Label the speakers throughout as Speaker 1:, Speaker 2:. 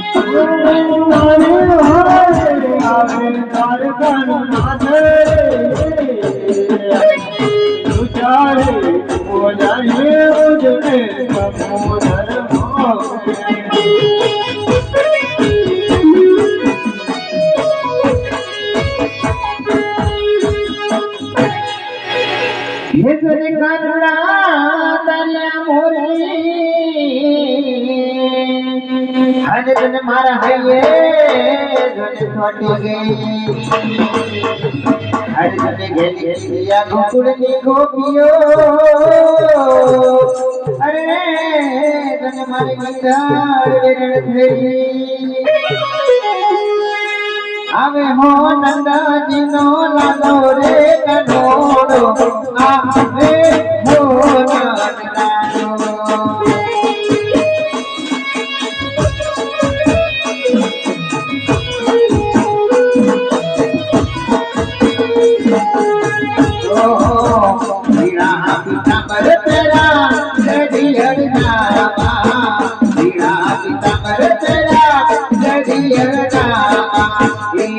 Speaker 1: Thank you. મારા હૈયે ગણ છોટી ગઈ. અરે ગેલિયા ગોકુળની ગોપીઓ, અરે તને મારી મંદાર આવે હો નંદાજી નો લાલો રે કનોડો આવે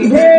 Speaker 1: you.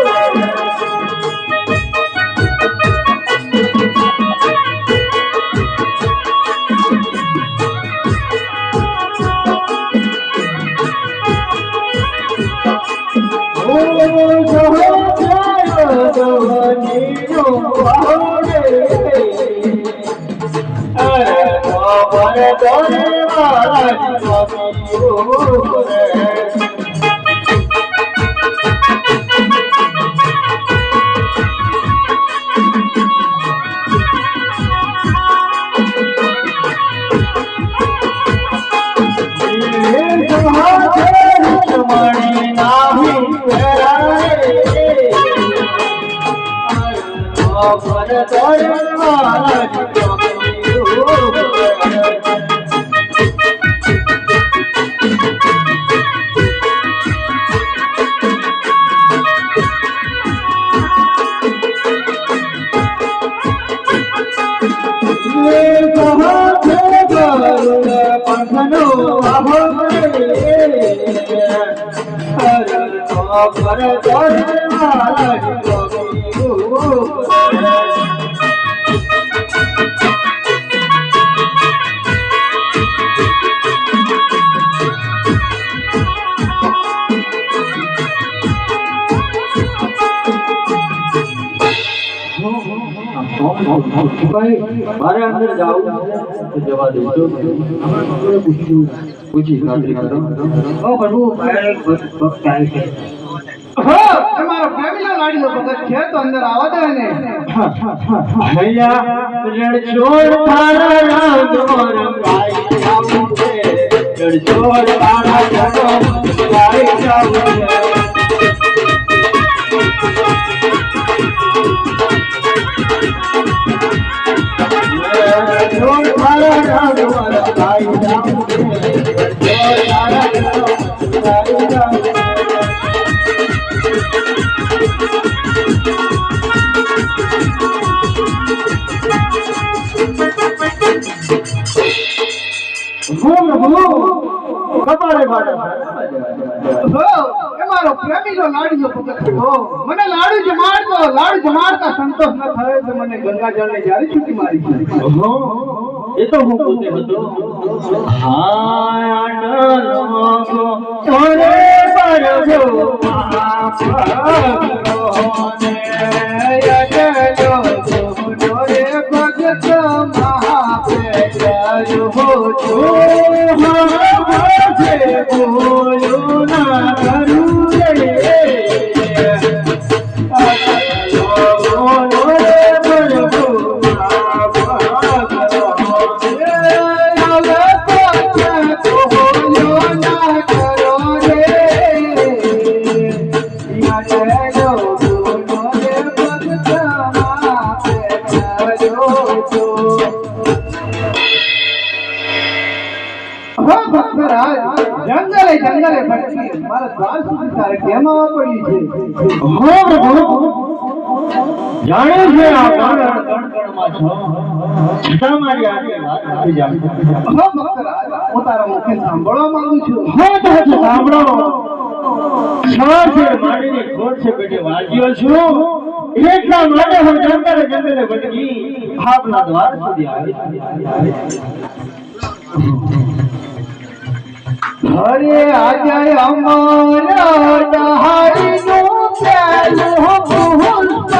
Speaker 1: bore bore bore bore Oh, my God. મારે અંદર જાવું જવા દેજો પૂછી ખાતરી કરો. પ્રભુ ભક્ત આવી છે.
Speaker 2: હો તમારો ફેમિલી લાડીનો ભગત છે તો અંદર આવવા ને
Speaker 1: હૈયા રણછોડ હો
Speaker 2: એ મારો પ્રેમીનો લાડીનો ભગત છે મને લાડુ જમાડતો લાડુ જમાડતા સંતોષ ન થાય તો મને ગંગાજળને જ્યારે છૂટી મારી છે.
Speaker 1: એ તો હું પોતે હતો. હા આનંદો તોરે બરજો બોલો
Speaker 2: છે
Speaker 1: હો પ્રભુ જાણે છે આ કણ કણકણમાં છો. છતાં મારી આજે વાત નથી જાણતી
Speaker 2: હો ભક્તરાજ હું તારા મુખે સાંભળવા માંગુ છું.
Speaker 1: હો તો સાંભળો. છ છે મારીને ખોટ છે પેટે વાગ્યો છું. એટલા માટે હું જંગલે જંગલે ભટકી. આપના દ્વાર સુધી આવી.
Speaker 2: અરે આજે અમારા ડહાડીનું પેલું પુસ્તક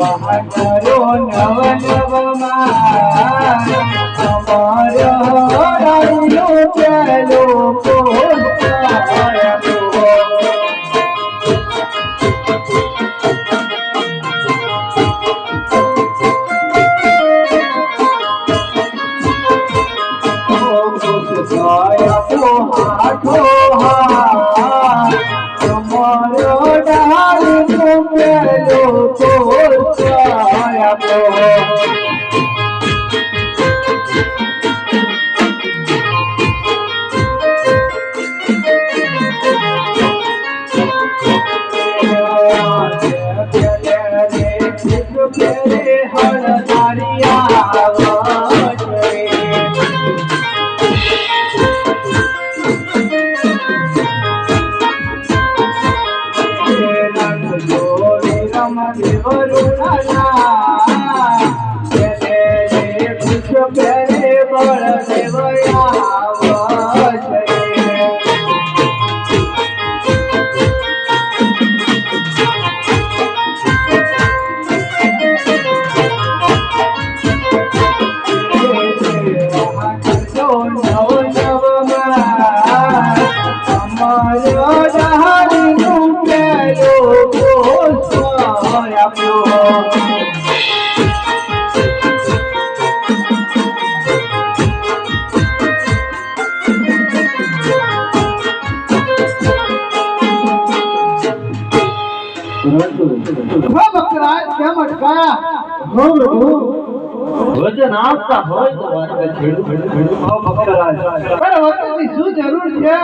Speaker 2: આપો કરો નવમાં અમારા
Speaker 1: વચન આપતા હોય તો મારે છેડું
Speaker 2: અરે વચનની શું જરૂર છે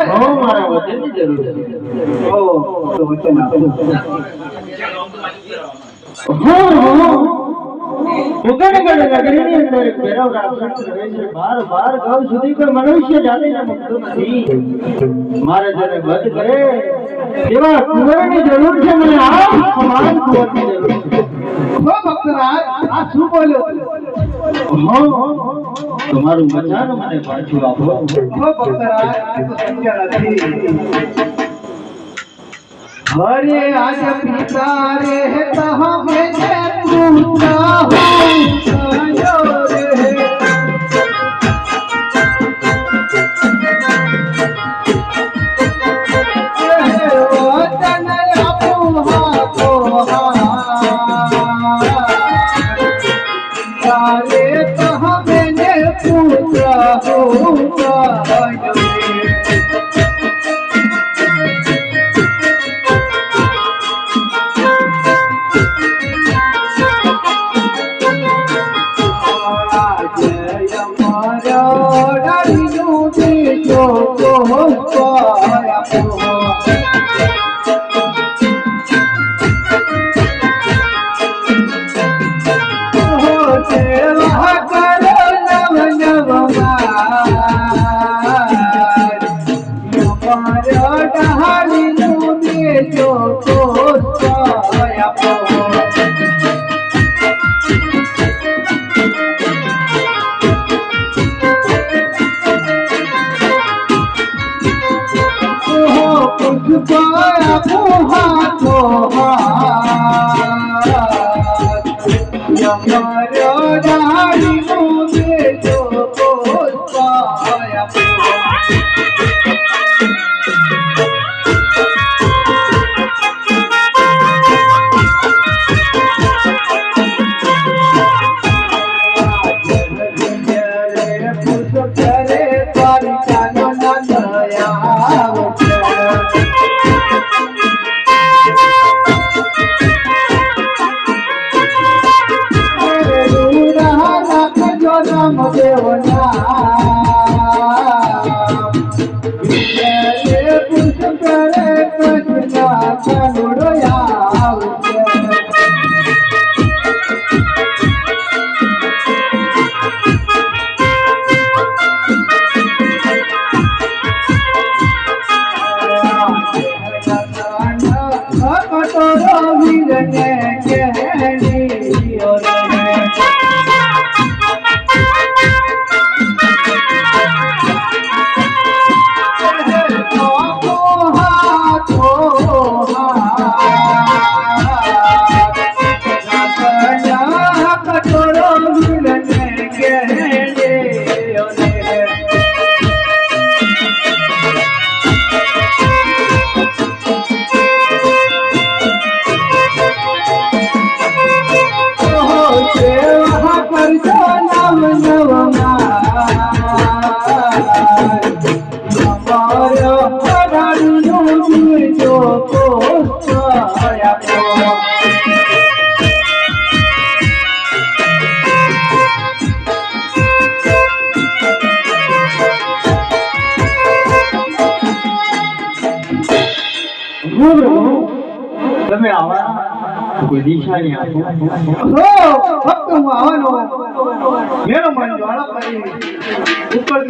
Speaker 1: મનુષ્ય જાતિને મારે જેને વધ કરે એવા કુંવરની જરૂર છે મને આ સમાન કુંવરની જરૂર છે
Speaker 2: હો ભક્તરાજ આ શું બોલ્યો?
Speaker 1: હો તમારું મચાન મને પાછું આપો.
Speaker 2: હો ભક્તરાજ આ તો શક્ય નથી. હરે આજ પિતા રે તહમે જે પૂછા હું કયો રે. હું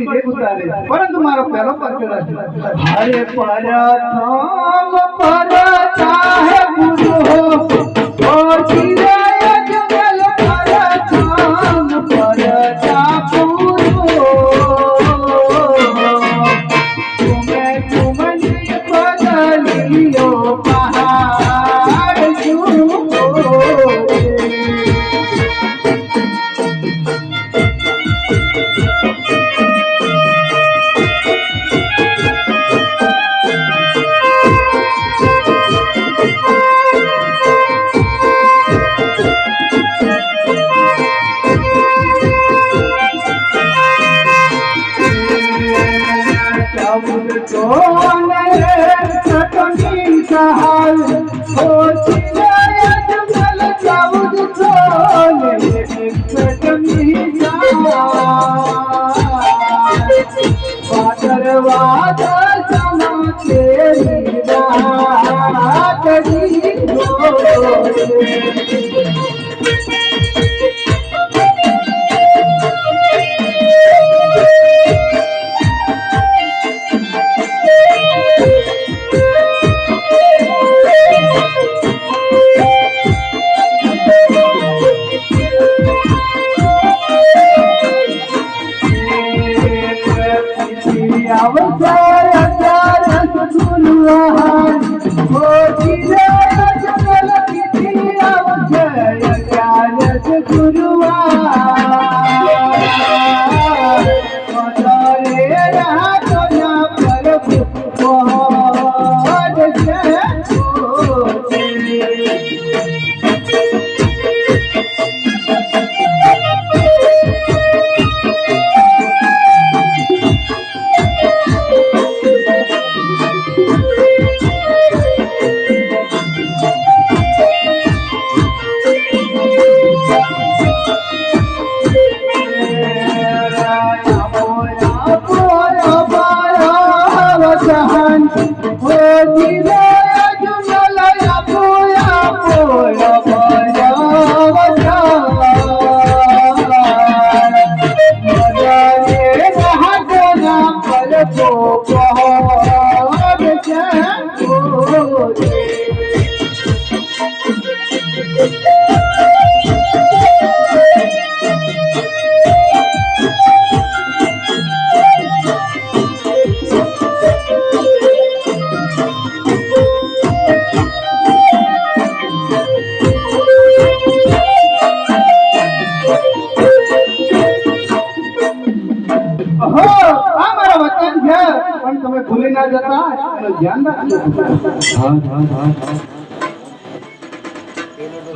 Speaker 2: ભેગું તારે પરંતુ મારો પહેલો હરે પરથમ પર ચાહે ગુરુ ચૌદ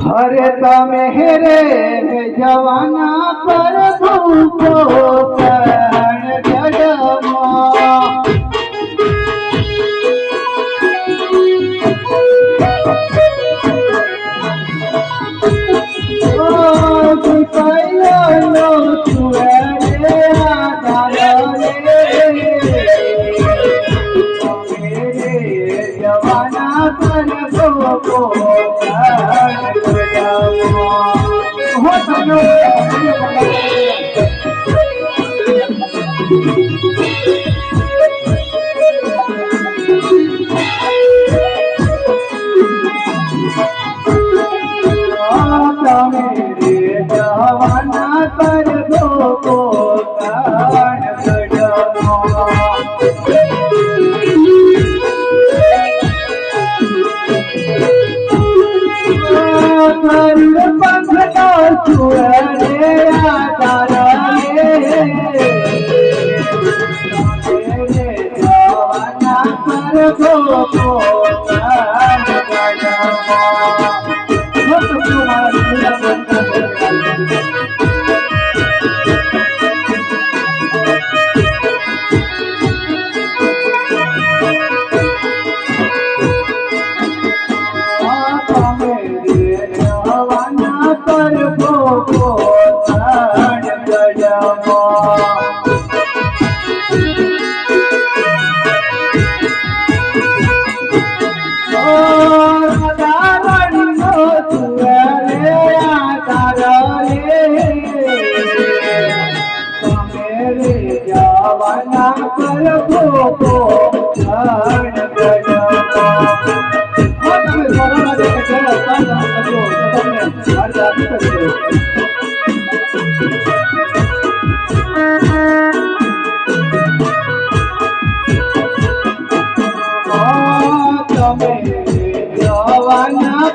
Speaker 2: હરે તમે હેરે જવાના.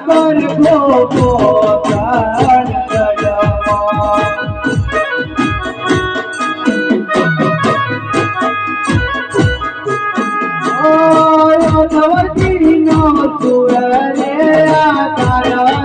Speaker 2: પર ભોગો પ્રાણ નવતી નો સુર રે આ કારણ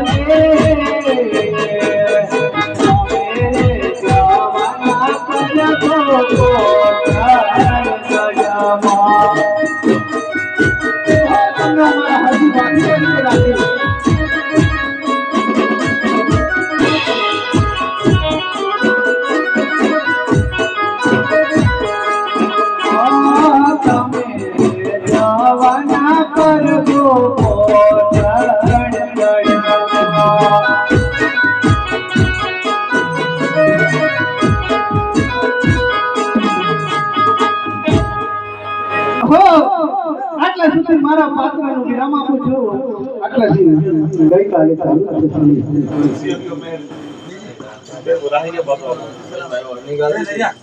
Speaker 2: Gracias.